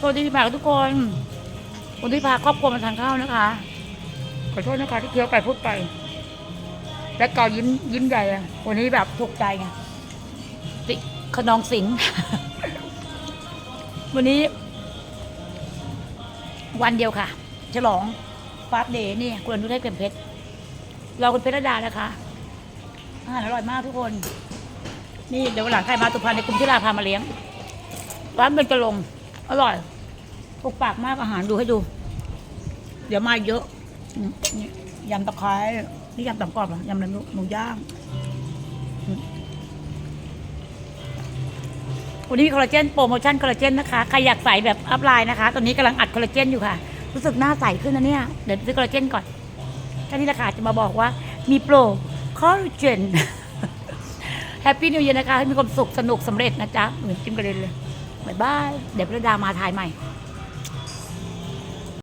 สวัสดีปีใหม่ทุกคนวันนี้พาครอบครัวมาทานข้าวนะคะ ขอโทษนะคะที่เคี้ยวไปพูดไป และกายิ้มยิ้มใหญ่อะวันนี้แบบถูกใจไงติขนองสิงวันนี้ วันเดียวค่ะ ฉลองฟาสเดย์นี่คุณอนุเทพเข็มเพชรเราคุณเพชรดานะคะอาหารอร่อยมากทุกคน นี่เดี๋ยววันหลังใครมาตุพันในกรุงที่ราพามาเลี้ยงร้านเป็นกระลง อร่อยถูกปากมากอาหารดูให้ดู เดี๋ยวมาเยอะนี่ยำตะไคร้นี่ยำตำกรอบเหรอยำอะไรไม่รู้หมูย่างอันนี้มีคอลลาเจนโปรโมชั่นคอลลาเจนนะคะใครอยากใส่แบบอัพไลน์นะคะ ตอนนี้กำลังอัดคอลลาเจนอยู่ค่ะ รู้สึกหน้าใสขึ้นนะเนี่ย เดี๋ยวซื้อคอลลาเจนก่อนท่านนี้ราคาจะมาบอกว่ามีโปรคอลลาเจนแฮปปี้นิว e ย r นะคะ ให้มีความสุขสนุกสำเร็จนะจ๊ะเหมือนกินกระเด็นเลย บ๊ายบาย เดี๋ยวพระดามาถ่ายใหม่